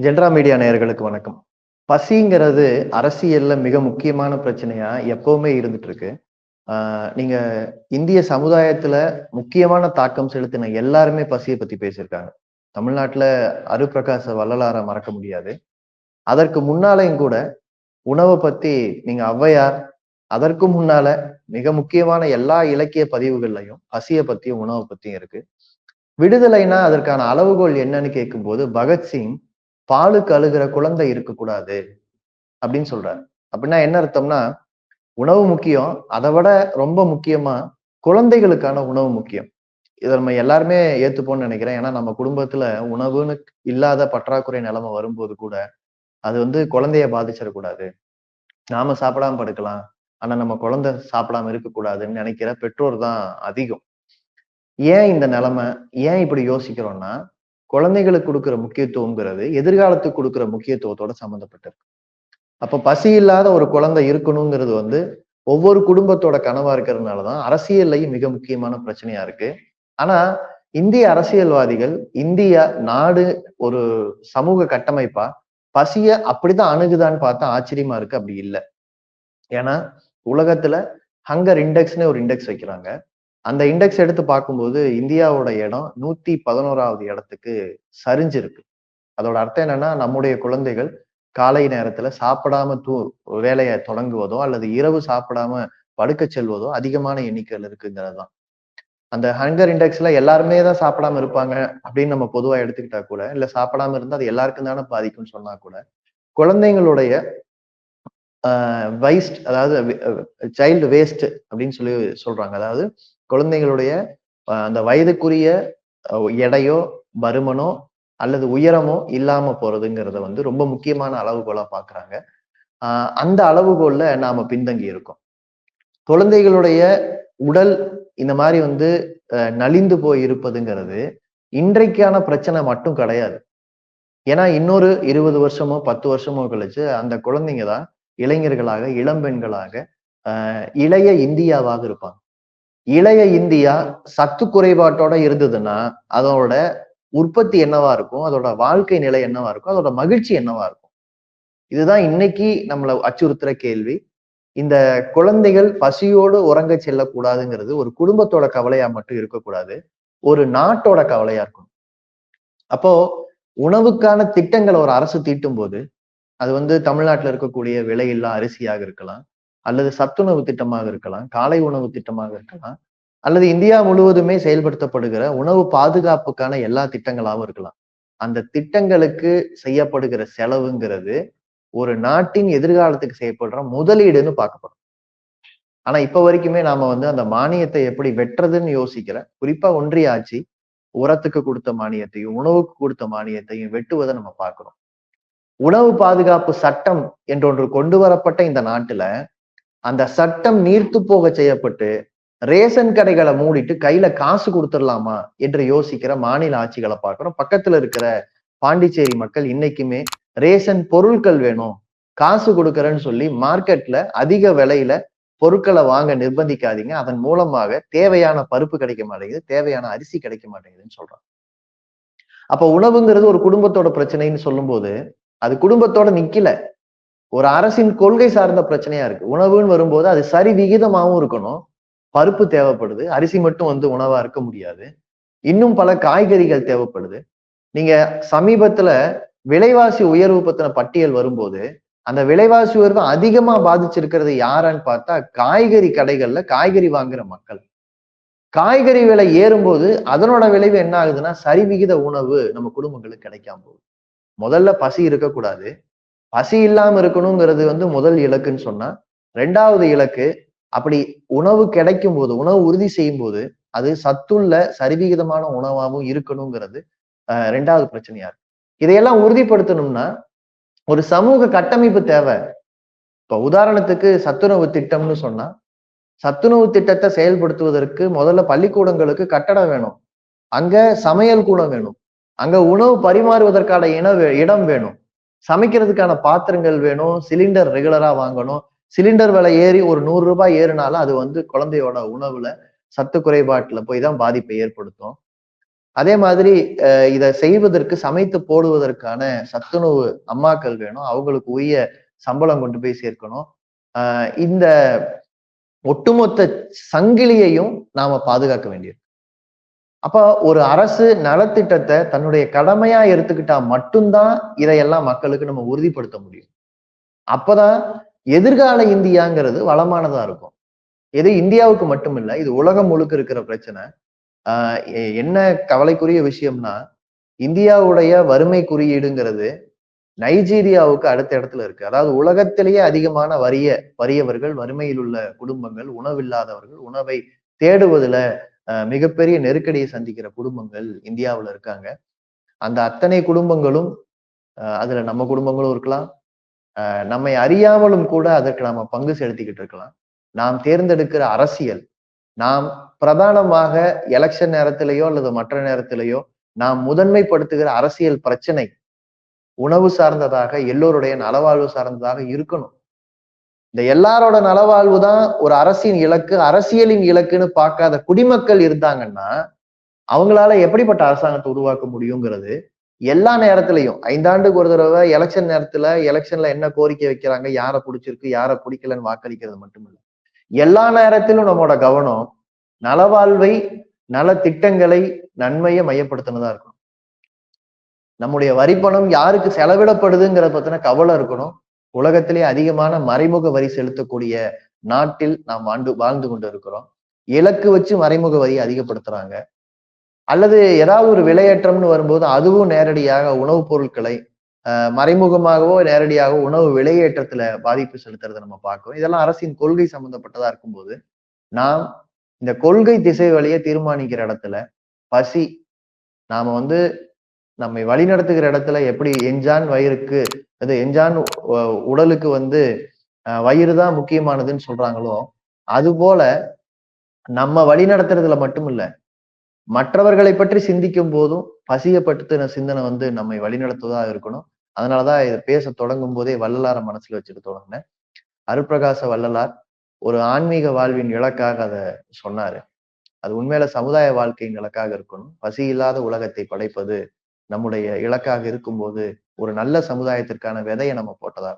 ஜென்ரா media நேயர்களுக்கு வணக்கம். பசிங்கிறது அரசியல்ல மிக முக்கியமான பிரச்சனையா எப்பவுமே இருந்துட்டு இருக்கு ஆஹ் நீங்க இந்திய சமுதாயத்துல முக்கியமான தாக்கம் செலுத்தின எல்லாருமே பசியை பத்தி பேசியிருக்காங்க. தமிழ்நாட்டுல அருப்பிரகாச வள்ளலார மறக்க முடியாது. அதற்கு முன்னாலையும் கூட உணவை பத்தி நீங்க ஔவையார் அதற்கு முன்னால மிக முக்கியமான எல்லா இலக்கிய பதிவுகள்லையும் பசியை பத்தியும் உணவை பத்தியும் இருக்கு. விடுதலைனா அதற்கான அளவுகோல் என்னன்னு கேட்கும்போது பகத்சிங் பாலுக்கு அழுகிற குழந்தை இருக்கக்கூடாது அப்படின்னு சொல்றாரு. அப்படின்னா என்ன அர்த்தம்னா உணவு முக்கியம் அதை விட ரொம்ப முக்கியமா குழந்தைகளுக்கான உணவு முக்கியம். இதை நம்ம எல்லாருமே ஏத்துப்போம்னு நினைக்கிறேன். ஏன்னா நம்ம குடும்பத்துல உணவுன்னு இல்லாத பற்றாக்குறை நிலைமை வரும்போது கூட அது வந்து குழந்தைய பாதிச்சிடக்கூடாது. நாம சாப்பிடாம படுக்கலாம். ஆனா நம்ம குழந்தை சாப்பிடாம இருக்கக்கூடாதுன்னு நினைக்கிற பெற்றோர் தான் அதிகம். ஏன் இந்த நிலைமை? ஏன் இப்படி யோசிக்கிறோம்னா குழந்தைகளுக்கு கொடுக்குற முக்கியத்துவங்கிறது எதிர்காலத்துக்கு கொடுக்குற முக்கியத்துவத்தோட சம்மந்தப்பட்டிருக்கு. அப்போ பசி இல்லாத ஒரு குழந்தை இருக்கணுங்கிறது வந்து ஒவ்வொரு குடும்பத்தோட கனவா இருக்கிறதுனாலதான் அரசியல்லையும் மிக முக்கியமான பிரச்சனையா இருக்கு. ஆனா இந்திய அரசியல்வாதிகள் இந்தியா நாடு ஒரு சமூக கட்டமைப்பா பசிய அப்படிதான் அணுகுதான்னு பார்த்தா ஆச்சரியமா இருக்கு அப்படி இல்லை. ஏன்னா உலகத்துல ஹங்கர் இண்டெக்ஸ்னு ஒரு இண்டெக்ஸ் வைக்கிறாங்க. அந்த இண்டெக்ஸ் எடுத்து பார்க்கும்போது இந்தியாவோட இடம் நூத்தி பதினோராவது இடத்துக்கு சரிஞ்சிருக்கு. அதோட அர்த்தம் என்னன்னா நம்முடைய குழந்தைகள் காலை நேரத்துல சாப்பிடாம தூ வேலையை தொடங்குவதோ அல்லது இரவு சாப்பிடாம படுக்க செல்வதோ அதிகமான எண்ணிக்கையில் இருக்குங்கிறது தான். அந்த ஹங்கர் இண்டெக்ஸ்ல எல்லாருமே தான் சாப்பிடாம இருப்பாங்க அப்படின்னு நம்ம பொதுவா எடுத்துக்கிட்டா கூட இல்ல சாப்பிடாம இருந்தா அது எல்லாருக்கும் தானே பாதிக்கும்னு சொன்னா கூட குழந்தைங்களுடைய வைஸ்ட் அதாவது சைல்டு வேஸ்ட் அப்படின்னு சொல்லி சொல்றாங்க. அதாவது குழந்தைங்களுடைய அந்த வயதுக்குரிய எடையோ பருமனோ அல்லது உயரமோ இல்லாம போறதுங்கிறத வந்து ரொம்ப முக்கியமான அளவுகோலா பாக்குறாங்க. ஆஹ் அந்த அளவுகோல்ல நாம பின்தங்கி இருக்கோம். குழந்தைகளுடைய உடல் இந்த மாதிரி வந்து நலிந்து போய் இருப்பதுங்கிறது இன்றைக்கான பிரச்சனை மட்டும் கிடையாது. ஏன்னா இன்னொரு இருபது வருஷமோ பத்து வருஷமோ கழிச்சு அந்த குழந்தைங்க தான் இளைஞர்களாக இளம்பெண்களாக ஆஹ் இளைய இந்தியாவாக இருப்பாங்க. இளைய இந்தியா சத்து குறைபாட்டோட இருந்ததுன்னா அதோட உற்பத்தி என்னவா இருக்கும்? அதோட வாழ்க்கை நிலை என்னவா இருக்கும்? அதோட மகிழ்ச்சி என்னவா இருக்கும்? இதுதான் இன்னைக்கு நம்மளை அச்சுறுத்துற கேள்வி. இந்த குழந்தைகள் பசியோடு உறங்க செல்லக்கூடாதுங்கிறது ஒரு குடும்பத்தோட கவலையா மட்டும் இருக்கக்கூடாது. ஒரு நாட்டோட கவலையா இருக்கணும். அப்போ உணவுக்கான திட்டங்களை ஒரு அரசு தீட்டும் போது அது வந்து தமிழ்நாட்டில் இருக்கக்கூடிய விலையில்லா அரிசியாக இருக்கலாம். அல்லது சத்துணவு திட்டமாக இருக்கலாம் காலை உணவு திட்டமாக இருக்கலாம் அல்லது இந்தியா முழுவதுமே செயல்படுத்தப்படுகிற உணவு பாதுகாப்புக்கான எல்லா திட்டங்களாகவும் இருக்கலாம். அந்த திட்டங்களுக்கு செய்யப்படுகிற செலவுங்கிறது ஒரு நாட்டின் எதிர்காலத்துக்கு செய்யப்படுற முதலீடுன்னு பார்க்கப்படும். ஆனா இப்ப வரைக்குமே நாம வந்து அந்த மானியத்தை எப்படி வெட்டுறதுன்னு யோசிக்கிற குறிப்பா ஒன்றிய ஆட்சி உரத்துக்கு கொடுத்த மானியத்தையும் உணவுக்கு கொடுத்த மானியத்தையும் வெட்டுவதை நம்ம பார்க்கிறோம். உணவு பாதுகாப்பு சட்டம் என்றொன்று கொண்டு வரப்பட்ட இந்த நாட்டுல அந்த சட்டம் நீர்த்து போக செய்யப்பட்டு ரேஷன் கடைகளை மூடிட்டு கையில காசு கொடுத்துடலாமா என்று யோசிக்கிற மாநில ஆட்சிகளை பார்க்கிறோம். பக்கத்துல இருக்கிற பாண்டிச்சேரி மக்கள் இன்னைக்குமே ரேஷன் பொருட்கள் வேணும் காசு கொடுக்கறேன்னு சொல்லி மார்க்கெட்ல அதிக விலையில பொருட்களை வாங்க நிர்பந்திக்காதீங்க. அதன் மூலமாக தேவையான பருப்பு கிடைக்க மாட்டேங்குது தேவையான அரிசி கிடைக்க மாட்டேங்குதுன்னு சொல்றாங்க. அப்ப உணவுங்கிறது ஒரு குடும்பத்தோட பிரச்சனைன்னு சொல்லும்போது அது குடும்பத்தோட நிக்கல. ஒரு அரசின் கொள்கை சார்ந்த பிரச்சனையா இருக்கு. உணவுன்னு வரும்போது அது சரி விகிதமாவும் இருக்கணும். பருப்பு தேவைப்படுது. அரிசி மட்டும் வந்து உணவா இருக்க முடியாது. இன்னும் பல காய்கறிகள் தேவைப்படுது. நீங்க சமீபத்துல விலைவாசி உயர்வு பத்தின பட்டியல் வரும்போது அந்த விலைவாசி உயர்வு அதிகமா பாதிச்சிருக்கிறது யாரான்னு பார்த்தா காய்கறி கடைகள்ல காய்கறி வாங்குற மக்கள். காய்கறி விலை ஏறும்போது அதனோட விளைவு என்ன ஆகுதுன்னா சரிவிகித உணவு நம்ம குடும்பங்களுக்கு கிடைக்காம போகுது. முதல்ல பசி இருக்கக்கூடாது. பசி இல்லாம இருக்கணுங்கிறது வந்து முதல் இலக்குன்னு சொன்னா ரெண்டாவது இலக்கு அப்படி உணவு கிடைக்கும் போது உணவு உறுதி செய்யும் போது அது சத்துள்ள சரிவிகிதமான உணவாகவும் இருக்கணுங்கிறது ரெண்டாவது பிரச்சனையா இருக்கு. இதையெல்லாம் உறுதிப்படுத்தணும்னா ஒரு சமூக கட்டமைப்பு தேவை. இப்ப உதாரணத்துக்கு சத்துணவு திட்டம்னு சொன்னா சத்துணவு திட்டத்தை செயல்படுத்துவதற்கு முதல்ல பள்ளிக்கூடங்களுக்கு கட்டடம் வேணும். அங்க சமையல் கூடம் வேணும். அங்க உணவு பரிமாறுவதற்கான இன இடம் வேணும். சமைக்கிறதுக்கான பாத்திரங்கள் வேணும் சிலிண்டர் ரெகுலரா வாங்கணும். சிலிண்டர் விலை ஏறி ஒரு நூறு ரூபாய் ஏறினாலும் அது வந்து குழந்தையோட உணவுல சத்து குறைபாட்டுல போய் தான் பாதிப்பை ஏற்படுத்தும். அதே மாதிரி இதை செய்வதற்கு சமைத்து போடுவதற்கான சத்துணவு அம்மாக்கள் வேணும். அவங்களுக்கு உரிய சம்பளம் கொண்டு போய் சேர்க்கணும். ஆஹ் இந்த ஒட்டுமொத்த சங்கிலியையும் நாம பாதுகாக்க வேண்டியிருக்கு. அப்ப ஒரு அரசு நலத்திட்டத்தை தன்னுடைய கடமையா எடுத்துக்கிட்டா மட்டும்தான் இதையெல்லாம் மக்களுக்கு நம்ம உறுதிப்படுத்த முடியும். அப்பதான் எதிர்கால இந்தியாங்கிறது வளமானதா இருக்கும். இது இந்தியாவுக்கு மட்டும் இல்ல இது உலகம் முழுக்க இருக்கிற பிரச்சனை. ஆஹ் என்ன கவலைக்குரிய விஷயம்னா இந்தியாவுடைய வறுமை குறியீடுங்கிறது நைஜீரியாவுக்கு அடுத்த இடத்துல இருக்கு. அதாவது உலகத்திலேயே அதிகமான வறிய வறியவர்கள் வறுமையில் உள்ள குடும்பங்கள் உணவில்லாதவர்கள் உணவை தேடுவதுல மிகப்பெரிய நெருக்கடியை சந்திக்கிற குடும்பங்கள் இந்தியாவுல இருக்காங்க. அந்த அத்தனை குடும்பங்களும் அஹ், அதுல நம்ம குடும்பங்களும் இருக்கலாம். நம்மை அறியாமலும் கூட அதற்கு நாம பங்கு செலுத்திக்கிட்டு இருக்கலாம். நாம் தேர்ந்தெடுக்கிற அரசியல் நாம் பிரதானமாக எலெக்ஷன் நேரத்திலேயோ அல்லது மற்ற நேரத்திலேயோ நாம் முதன்மைப்படுத்துகிற அரசியல் பிரச்சனை உணவு சார்ந்ததாக எல்லோருடைய நலவாழ்வு சார்ந்ததாக இருக்கணும். இந்த எல்லாரோட நலவாழ்வு தான் ஒரு அரசின் இலக்கு அரசியலின் இலக்குன்னு பார்க்காத குடிமக்கள் இருந்தாங்கன்னா அவங்களால எப்படிப்பட்ட அரசாங்கத்தை உருவாக்க முடியுங்கிறது எல்லா நேரத்திலையும். ஐந்தாண்டுக்கு ஒரு தடவை எலெக்ஷன் நேரத்துல எலெக்ஷன்ல என்ன கோரிக்கை வைக்கிறாங்க யாரை பிடிச்சிருக்கு யாரை பிடிக்கலன்னு வாக்களிக்கிறது மட்டுமில்லை. எல்லா நேரத்திலும் நம்மளோட கவனம் நலவாழ்வை நல திட்டங்களை நன்மையை மையப்படுத்தினதா இருக்கணும். நம்முடைய வரிப்பணம் யாருக்கு செலவிடப்படுதுங்கிற பத்தின கவலை இருக்கணும். உலகத்திலே அதிகமான மறைமுக வரி செலுத்தக்கூடிய நாட்டில் நாம் வாழ்ந்து வாழ்ந்து கொண்டு இருக்கிறோம் இலக்கு வச்சு மறைமுக வரி அதிகப்படுத்துறாங்க. அல்லது ஏதாவது ஒரு விலையேற்றம்னு வரும்போது அதுவும் நேரடியாக உணவுப் பொருட்களை மறைமுகமாகவோ நேரடியாக உணவு விலையேற்றத்துல பாதிப்பு செலுத்துறதை நம்ம பார்க்கிறோம். இதெல்லாம் அரசின் கொள்கை சம்பந்தப்பட்டதா இருக்கும்போது நாம் இந்த கொள்கை திசை வழியை தீர்மானிக்கிற இடத்துல பசி நாம வந்து நம்மை வழிநடத்துகிற இடத்துல எப்படி எஞ்சான் வயிறுக்கு அது எஞ்சான் உடலுக்கு வந்து அஹ், வயிறு தான் முக்கியமானதுன்னு சொல்றாங்களோ அது போல நம்ம வழி நடத்துறதுல மட்டும் இல்ல மற்றவர்களை பற்றி சிந்திக்கும் போதும் பசியை சிந்தனை வந்து நம்மை வழிநடத்துவதா இருக்கணும். அதனாலதான் இதை பேச தொடங்கும் போதே வள்ளலார மனசுல வச்சுட்டு தொடங்கினேன். அருள்பிரகாச வள்ளலார் ஒரு ஆன்மீக வாழ்வின் இலக்காக அதை சொன்னாரு. அது உண்மையில சமுதாய வாழ்க்கையின் இலக்காக இருக்கணும். பசி இல்லாத உலகத்தை படைப்பது நம்முடைய இலக்காக இருக்கும்போது ஒரு நல்ல சமுதாயத்திற்கான விதையை நம்ம போட்டதா